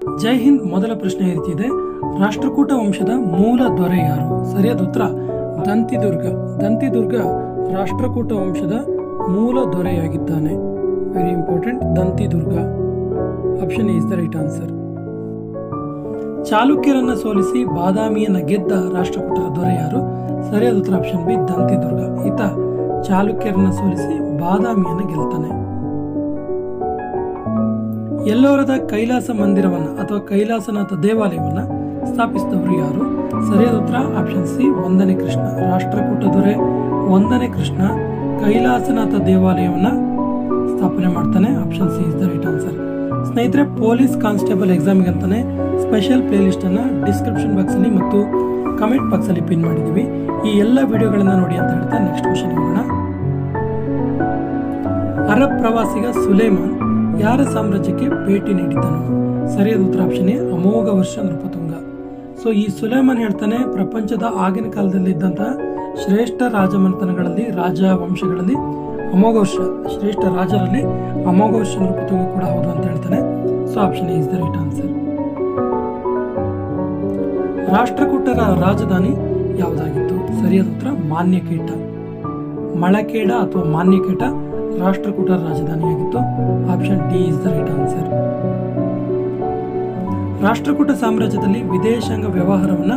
ಜೈ ಹಿಂದ್ ಮೊದಲ ಪ್ರಶ್ನೆ ಇರ್ತಿದೆ. ರಾಷ್ಟ್ರಕೂಟ ವಂಶದ ಮೂಲ ದೊರೆ ಯಾರು? ಸರಿಯಾದ ಉತ್ತರ, ದಂತಿದುರ್ಗ. ದಂತಿದುರ್ಗ ರಾಷ್ಟ್ರಕೂಟ ವಂಶದ ಮೂಲ ದೊರೆಯಾಗಿದ್ದಾನೆ. Very important Dantidurga. Option is the right answer ಚಾಲುಕ್ಯರನ್ನ ಸೋಲಿಸಿ ಬಾದಾಮಿಯನ್ನ ಗೆದ್ದ ರಾಷ್ಟ್ರಕೂಟರ ದೊರೆ ಯಾರು? ಸರಿಯಾದ ಉತ್ತರ ಆಪ್ಷನ್ ಬಿ ದಂತಿದುರ್ಗ. ಈತ ಚಾಲುಕ್ಯರನ್ನ ಸೋಲಿಸಿ ಬಾದಾಮಿಯನ್ನ ಗೆಲ್ತಾನೆ. ಎಲ್ಲೋರದ ಕೈಲಾಸ ಮಂದಿರವನ್ನ ಅಥವಾ ಕೈಲಾಸನಾಥ ದೇವಾಲಯವನ್ನ ಸ್ಥಾಪಿಸಿದವರು ಯಾರು? ಸರಿಯಾದ ಉತ್ತರ ಆಪ್ಷನ್ ಸಿ ಒಂದನೇ ಕೃಷ್ಣ. ರಾಷ್ಟ್ರಕೂಟ ದೊರೆ, ಒಂದನೇ ಕೃಷ್ಣ ಕೈಲಾಸನಾಥ ದೇವಾಲಯವನ್ನ ಸ್ಥಾಪನೆ ಮಾಡ್ತಾನೆ. Option C is the right answer ಸ್ನೇಹಿತರೆ ಪೊಲೀಸ್ ಕಾನ್ಸ್ಟೇಬಲ್ ಎಕ್ಸಾಮಿಗೆ ಅಂತಾನೆ ಸ್ಪೆಷಲ್ ಪ್ಲೇ ಲಿಸ್ಟ್ ಅನ್ನ ಡಿಸ್ಕ್ರಿಪ್ಷನ್ ಬಾಕ್ಸ್ ಅಲ್ಲಿ ಮತ್ತು ಕಮೆಂಟ್ ಬಾಕ್ಸ್ ಅಲ್ಲಿ ಪಿನ್ ಮಾಡಿದೀವಿ ಈ ಎಲ್ಲ ವಿಡಿಯೋಗಳನ್ನ ನೋಡಿ ಅಂತ ಹೇಳ್ತಾ ನೆಕ್ಸ್ಟ್ ಕ್ವಶನ್ ಅರಬ್ ಪ್ರವಾಸಿಗ ಸುಲೇಮಾನ್ ಯಾರ ಸಾಮ್ರಾಜ್ಯಕ್ಕೆ ಭೇಟಿ ನೀಡಿದ್ದನು ಸರಿಯಾದ ಉತ್ತರ ಆಪ್ಷನ್ ಅಮೋಘ ವರ್ಷ ನೃಪತುಂಗ. ಸೊ ಈ ಸುಲೇಮನ್ ಹೇಳ್ತಾನೆ, ಪ್ರಪಂಚದ ಆಗಿನ ಕಾಲದಲ್ಲಿ ಇದ್ದಂತಹ ಶ್ರೇಷ್ಠ ರಾಜಮನೆತನಗಳಲ್ಲಿ ರಾಜ ವಂಶಗಳಲ್ಲಿ ಅಮೋಘ ವರ್ಷ, ಶ್ರೇಷ್ಠ ರಾಜರಲ್ಲಿ ಅಮೋಘ ವರ್ಷ ನೃಪತುಂಗ ಕೂಡ ಹೌದು ಅಂತ ಹೇಳ್ತಾನೆ. So option A is the right answer ರಾಷ್ಟ್ರಕೂಟರ ರಾಜಧಾನಿ ಯಾವುದಾಗಿತ್ತು? ಸರಿಯಾದ ಉತ್ತರ, ಮಾನ್ಯಕೇಟ. ಮಳಕೇಡ ಅಥವಾ ಮಾನ್ಯಕೇಟ ರಾಷ್ಟ್ರಕೂಟರ ರಾಜಧಾನಿಯಾಗಿತ್ತು. Option D is the right answer Rashtrakuta ಸಾಮ್ರಾಜ್ಯದಲ್ಲಿ ವಿದೇಶಾಂಗ ವ್ಯವಹಾರವನ್ನ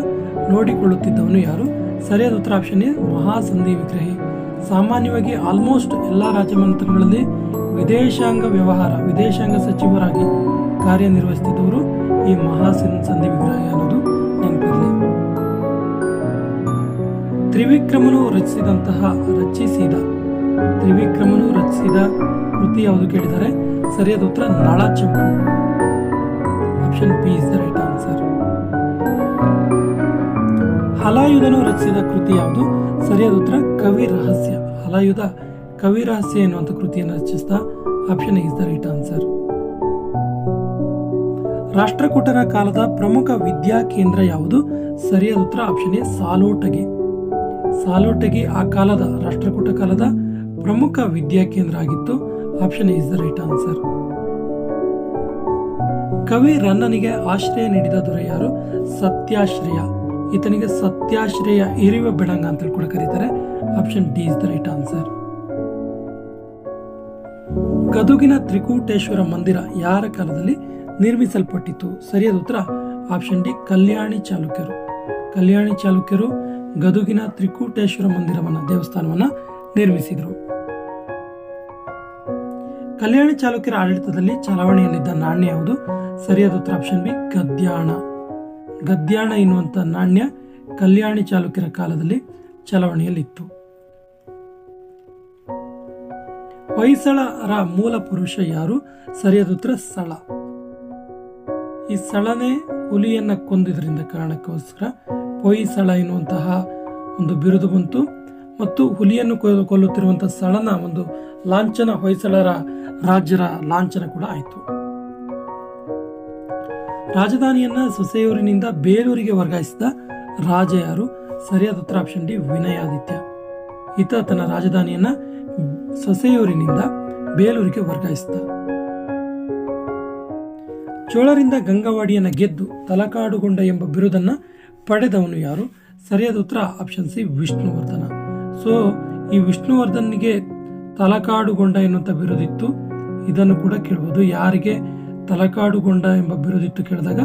ನೋಡಿಕೊಳ್ಳುತ್ತಿದ್ದವನು ಯಾರು? ಸರಿಯಾದ ಉತ್ತರ ಆಪ್ಷನ್ ಮಹಾಸಂಧಿ ವಿಗ್ರಹಿ. ಸಾಮಾನ್ಯವಾಗಿ ಆಲ್ಮೋಸ್ಟ್ ಎಲ್ಲಾ ರಾಜಮನೆತನಗಳಲ್ಲಿ ವಿದೇಶಾಂಗ ವ್ಯವಹಾರ, ವಿದೇಶಾಂಗ ಸಚಿವರಾಗಿ ಕಾರ್ಯನಿರ್ವಹಿಸುತ್ತಿದ್ದವರು ಈ ಮಹಾಸನ್ ಸಂಧಿ ವಿಗ್ರಹ ಅನ್ನೋದು ನೆನಪಿರಲಿ. ತ್ರಿವಿಕ್ರಮನು ರಚಿಸಿದಂತಹ ರಚಿಸಿದ ತ್ರಿವಿಕ್ರಮನು ರಚಿಸಿದ ಕೃತಿ ಯಾವುದು ಕೇಳಿದರೆ ಸರಿಯಾದ ಉತ್ತರ Nala Champu option B is the right answer ಹಲಾಯುಧನು ರಚಿಸಿದ ಕೃತಿ ಯಾವುದು? ಸರಿಯಾದ ಉತ್ತರ ಕವಿ ರಹಸ್ಯ. ಹಲಾಯುಧ ಕವಿ ರಹಸ್ಯ ಎನ್ನುವಂತ ಕೃತಿಯನ್ನು ರಚಿಸಿದ option is the right answer ರಾಷ್ಟ್ರಕೂಟರ ಕಾಲದ ಪ್ರಮುಖ ವಿದ್ಯಾ ಕೇಂದ್ರ ಯಾವುದು? ಸರಿಯಾದ ಉತ್ತರ ಆಪ್ಷನ್ ಎ ಸಾಲೋಟಗಿ. ಸಾಲೋಟಗಿ ಆ ಕಾಲದ, ರಾಷ್ಟ್ರಕೂಟ ಕಾಲದ ಪ್ರಮುಖ ವಿದ್ಯಾ ಕೇಂದ್ರ ಆಗಿತ್ತು. Option is the right answer ಕವಿ ರನ್ನನಿಗೆ ಆಶ್ರಯ ನೀಡಿದ ದೊರೆ ಯಾರು? ಸತ್ಯಾಶ್ರಯ. ಈತನಿಗೆ ಸತ್ಯಾಶ್ರಯ ಇರಿವ ಬೆಡಂಗ ಅಂತ ಕೂಡ ಕರೀತಾರೆ. Option D is the right answer ಗದುಗಿನ Trikuteshwara ಮಂದಿರ ಯಾರ ಕಾಲದಲ್ಲಿ ನಿರ್ಮಿಸಲ್ಪಟ್ಟಿತ್ತು? ಸರಿಯಾದ ಉತ್ತರ ಆಪ್ಷನ್ ಡಿ ಕಲ್ಯಾಣಿ ಚಾಲುಕ್ಯರು. ಕಲ್ಯಾಣಿ ಚಾಲುಕ್ಯರು ಗದುಗಿನ ತ್ರಿಕೂಟೇಶ್ವರ ಮಂದಿರವನ್ನ ದೇವಸ್ಥಾನವನ್ನ ನಿರ್ಮಿಸಿದರು. ಕಲ್ಯಾಣಿ ಚಾಲುಕ್ಯರ ಆಡಳಿತದಲ್ಲಿ ಚಲಾವಣೆಯಲ್ಲಿದ್ದ ನಾಣ್ಯ ಯಾವುದು? ಸರಿಯಾದ ಉತ್ತರ ಆಪ್ಷನ್ ಬಿ ಗದ್ಯಾಣ. ಗದ್ಯಾಣ ಎನ್ನುವಂತ ನಾಣ್ಯ ಕಲ್ಯಾಣಿ ಚಾಲುಕ್ಯರ ಕಾಲದಲ್ಲಿ ಚಲಾವಣೆಯಲ್ಲಿತ್ತು. ಹೊಯ್ಸಳರ ಮೂಲ ಪುರುಷ ಯಾರು? ಸರಿಯಾದ ಉತ್ತರ ಸಳ. ಈ ಸಳನೆ ಹುಲಿಯನ್ನ ಕೊಂದಿದ್ರಿಂದ ಕಾರಣಕ್ಕೋಸ್ಕರ ಹೊಯ್ಸಳ ಎನ್ನುವಂತಹ ಒಂದು ಬಿರುದು ಬಂತು. ಮತ್ತು ಹುಲಿಯನ್ನು ಕೊಲ್- ಕೊಲ್ಲುತ್ತಿರುವಂತಹ ಸಳನ ಒಂದು ಲಾಂಛನ ಹೊಯ್ಸಳರ ರಾಜ್ಯರ ಲಾಂಛನ ಕೂಡ ಆಯಿತು. ರಾಜಧಾನಿಯನ್ನ ಸೊಸೆಯೂರಿನಿಂದ ಬೇಲೂರಿಗೆ ವರ್ಗಾಯಿಸಿದ ರಾಜ ಯಾರು ಸರಿಯಾದ ಉತ್ತರ ಆಪ್ಷನ್ ಡಿ ವಿನಯಾದಿತ್ಯ. ಈತ ತನ್ನ ರಾಜಧಾನಿಯನ್ನ ಸೊಸೆಯೂರಿನಿಂದ ಬೇಲೂರಿಗೆ ವರ್ಗಾಯಿಸಿದ. ಚೋಳರಿಂದ ಗಂಗವಾಡಿಯನ್ನ ಗೆದ್ದು ತಲಕಾಡುಗೊಂಡ ಎಂಬ ಬಿರುದನ್ನ ಪಡೆದವನು ಯಾರು? ಸರಿಯಾದ ಉತ್ತರ ಆಪ್ಷನ್ ಸಿ ವಿಷ್ಣುವರ್ಧನ. ಸೊ, ಈ ವಿಷ್ಣುವರ್ಧನ್ಗೆ ತಲಕಾಡುಗೊಂಡ ಎನ್ನುವಂಥ ಬಿರುದಿತ್ತು. ಇದನ್ನು ಕೂಡ ಕೇಳ್ಬೋದು. ಯಾರಿಗೆ ತಲಕಾಡುಗೊಂಡ ಎಂಬ ಬಿರುದಿತ್ತು ಕೇಳಿದಾಗ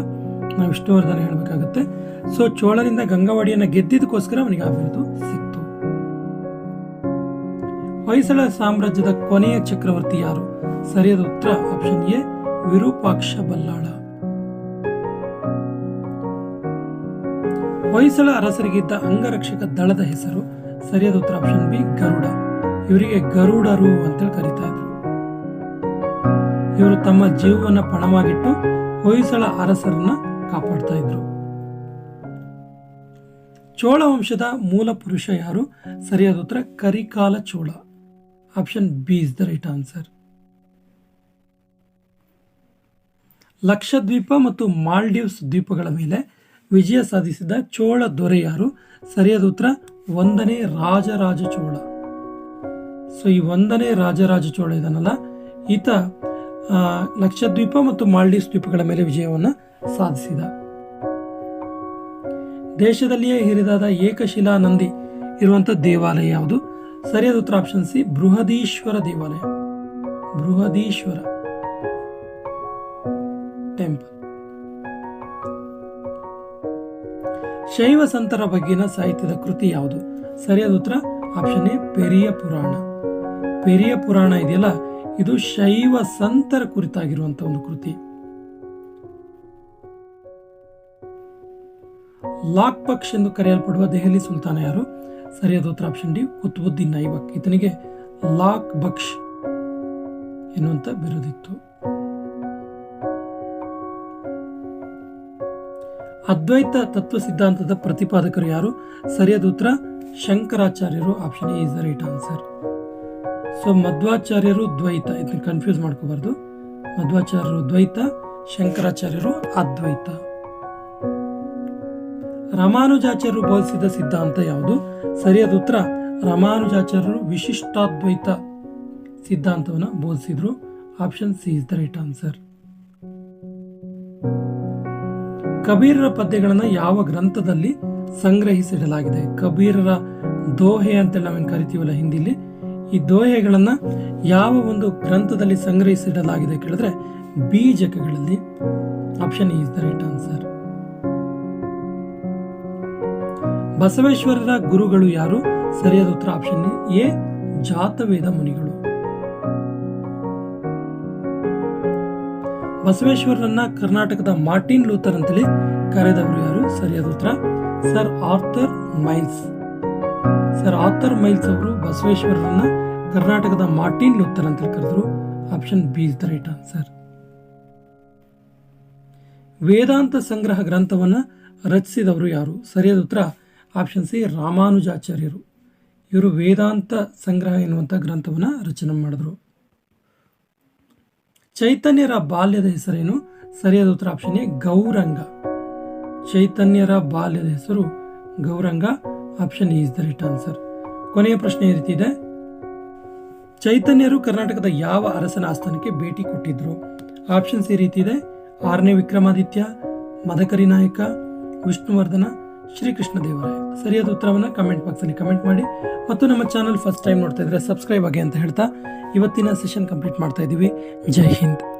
ನಾವು ವಿಷ್ಣುವರ್ಧನ ಹೇಳಬೇಕಾಗುತ್ತೆ. ಸೊ ಚೋಳರಿಂದ ಗಂಗವಾಡಿಯನ್ನ ಗೆದ್ದಿದ್ದಕ್ಕೋಸ್ಕರ ಅವನಿಗೆ ಆ ಬಿರುದು ಸಿಕ್ತು. ಹೊಯ್ಸಳ ಸಾಮ್ರಾಜ್ಯದ ಕೊನೆಯ ಚಕ್ರವರ್ತಿ ಯಾರು? ಸರಿಯಾದ ಉತ್ತರ ಆಪ್ಷನ್ ಎ, ವಿರೂಪಾಕ್ಷ ಬಲ್ಲಾಳ. ಹೊಯ್ಸಳ ಅರಸರಿಗಿದ್ದ ಅಂಗರಕ್ಷಕ ದಳದ ಹೆಸರು, ಸರಿಯಾದ ಉತ್ತರ ಆಪ್ಷನ್ ಬಿ, ಗರುಡ. ಇವರಿಗೆ ಗರುಡರು ಅಂತೇಳಿ ಕರೀತಾ ಇದ್ರು. ಇವರು ತಮ್ಮ ಜೀವವನ್ನ ಪಣವಾಗಿಟ್ಟು ಹೊಯ್ಸಳ ಅರಸರನ್ನ ಕಾಪಾಡ್ತಾ ಇದ್ರು. ಚೋಳ ವಂಶದ ಮೂಲ ಪುರುಷ ಯಾರು? ಸರಿಯಾದ ಉತ್ತರ Karikala Chola. Option B is the right answer. Lakshadweep ಮತ್ತು ಮಾಲ್ಡೀವ್ಸ್ ದ್ವೀಪಗಳ ಮೇಲೆ ವಿಜಯ ಸಾಧಿಸಿದ ಚೋಳ ದೊರೆ ಯಾರು? ಸರಿಯಾದ ಉತ್ತರ ಒಂದನೇ ರಾಜರಾಜ ಚೋಳ. ಸೊ ಈ ಒಂದನೇ ರಾಜರಾಜ ಚೋಳ ಇದನ್ನಲ್ಲ ಈತ ಲಕ್ಷದ್ವೀಪ ಮತ್ತು ಮಾಲ್ಡೀವ್ಸ್ ದ್ವೀಪಗಳ ಮೇಲೆ ವಿಜಯವನ್ನು ಸಾಧಿಸಿದ. ದೇಶದಲ್ಲಿಯೇ ಹಿರಿದಾದ ಏಕಶಿಲಾ ನಂದಿ ಇರುವಂಥ ದೇವಾಲಯ ಯಾವುದು? ಸರಿಯಾದ ಉತ್ತರ ಆಪ್ಷನ್ ಸಿ, ಬೃಹದೀಶ್ವರ ದೇವಾಲಯ. ಬೃಹದೀಶ್ವರ ಟೆಂಪಲ್ ಶೈವ ಸಂತರ ಬಗ್ಗೆನ ಸಾಹಿತ್ಯದ ಕೃತಿ ಯಾವುದು? ಸರಿಯಾದ ಉತ್ತರ ಆಪ್ಷನ್ ಎ, ಪೆರಿಯ ಪುರಾಣ. ಪೆರಿಯ ಪುರಾಣ ಇದೆಯಲ್ಲ? ಇದು ಶೈವ ಸಂತರ ಕುರಿತಾಗಿರುವಂತ ಒಂದು ಕೃತಿ. ಲಾಕ್ ಪಕ್ಷ್ ಎಂದು ಕರೆಯಲ್ಪಡುವ ದೆಹಲಿ ಸುಲ್ತಾನ ಯಾರು? ಸರಿಯಾದ ಉತ್ತರ ಆಪ್ಷನ್ ಡಿ, ಕುತುಬುದ್ದೀನ್ ಐಬಕ್ ಈತನಿಗೆ ಲಾಕ್ ಬಕ್ಷ್ ಎನ್ನುವಂತ ಬಿರುದಿತ್ತು. ಅದ್ವೈತ ತತ್ವ ಸಿದ್ಧಾಂತದ ಪ್ರತಿಪಾದಕರು ಯಾರು? ಸರಿಯಾದ ಉತ್ತರ, ಶಂಕರಾಚಾರ್ಯರು. Option A is the right answer. So ಮಧ್ವಾಚಾರ್ಯರು ದ್ವೈತ ಇದನ್ನ ಕನ್ಫ್ಯೂಸ್ ಮಾಡ್ಕೋಬಾರ್ದು. ಮಧ್ವಾಚಾರ್ಯರು ದ್ವೈತ ಶಂಕರಾಚಾರ್ಯರು ಅದ್ವೈತ ರಾಮಾನುಜಾಚಾರ್ಯರು ಬೋಧಿಸಿದ ಸಿದ್ಧಾಂತ ಯಾವುದು? ಸರಿಯಾದ ಉತ್ತರ ರಾಮಾನುಜಾಚಾರ್ಯರು ವಿಶಿಷ್ಟಾದ್ವೈತ ಸಿದ್ಧಾಂತವನ್ನು ಬೋಧಿಸಿದ್ರು option C is the right answer ಕಬೀರರ ಪದ್ಯಗಳನ್ನು ಯಾವ ಗ್ರಂಥದಲ್ಲಿ ಸಂಗ್ರಹಿಸಿಡಲಾಗಿದೆ? ಕಬೀರರ ದೋಹೆ ಅಂತೇಳಿ ನಾವೇನು ಕರಿತೀವಲ್ಲ ಹಿಂದಿಲಿ ಈ ದೋಹೆಗಳನ್ನು ಯಾವ ಒಂದು ಗ್ರಂಥದಲ್ಲಿ ಸಂಗ್ರಹಿಸಿಡಲಾಗಿದೆ ಕೇಳಿದ್ರೆ ಬೀಜಕಗಳಲ್ಲಿ option is the right answer ಬಸವೇಶ್ವರರ ಗುರುಗಳು ಯಾರು? ಸರಿಯಾದ ಉತ್ತರ ಆಪ್ಷನ್ ಎ ಜಾತವೇದ ಮುನಿಗಳು. ಬಸವೇಶ್ವರರನ್ನ ಕರ್ನಾಟಕದ ಮಾರ್ಟಿನ್ ಲೂಥರ್ ಅಂತೇಳಿ ಕರೆದವರು ಯಾರು? ಸರಿಯಾದ ಉತ್ತರ, sir Arthur Miles. Sir, Arthur Miles ಅವರು ಬಸವೇಶ್ವರರನ್ನ ಕರ್ನಾಟಕದ ಮಾರ್ಟಿನ್ ಲೂಥರ್ ಅಂತ ಕರೆದ್ರು. Option B is the right answer. Vedanta Sangraha ಗ್ರಂಥವನ್ನ ರಚಿಸಿದವರು ಯಾರು? ಸರಿಯಾದ ಉತ್ತರ ಆಪ್ಷನ್ ಸಿ ರಾಮಾನುಜಾಚಾರ್ಯರು. ಇವರು ವೇದಾಂತ ಸಂಗ್ರಹ ಎನ್ನುವಂಥ ಗ್ರಂಥವನ್ನ ರಚನೆ ಮಾಡಿದ್ರು. ಚೈತನ್ಯರ ಬಾಲ್ಯದ ಹೆಸರೇನು? ಸರಿಯಾದ ಉತ್ತರ ಆಪ್ಷನ್ ಎ ಗೌರಂಗ. ಚೈತನ್ಯರ ಬಾಲ್ಯದ ಹೆಸರು Gauranga option is the right answer. ಕೊನೆಯ ಪ್ರಶ್ನೆ ಈ ರೀತಿ ಇದೆ. ಚೈತನ್ಯರು ಕರ್ನಾಟಕದ ಯಾವ ಅರಸನ ಆಸ್ಥಾನಕ್ಕೆ ಭೇಟಿ ಕೊಟ್ಟಿದ್ರು? ಆಪ್ಷನ್ಸ್ ಈ ರೀತಿ ಇದೆ. ಆರನೇ ವಿಕ್ರಮಾದಿತ್ಯ, ಮದಕರಿ ನಾಯಕ, ವಿಷ್ಣುವರ್ಧನ, ಶ್ರೀಕೃಷ್ಣ ದೇವರಾಯ. ಸರಿಯಾದ ಉತ್ತರವನ್ನು ಕಮೆಂಟ್ ಬಾಕ್ಸ್ ಅಲ್ಲಿ ಕಮೆಂಟ್ ಮಾಡಿ. ಮತ್ತು ನಮ್ಮ ಚಾನಲ್ ಫಸ್ಟ್ ಟೈಮ್ ನೋಡ್ತಾ ಇದ್ರೆ ಸಬ್ಸ್ಕ್ರೈಬ್ ಆಗಿ ಅಂತ ಹೇಳ್ತಾ ಇವತ್ತಿನ ಸೆಷನ್ ಕಂಪ್ಲೀಟ್ ಮಾಡ್ತಾ ಇದ್ದೀವಿ ಜೈ ಹಿಂದ್.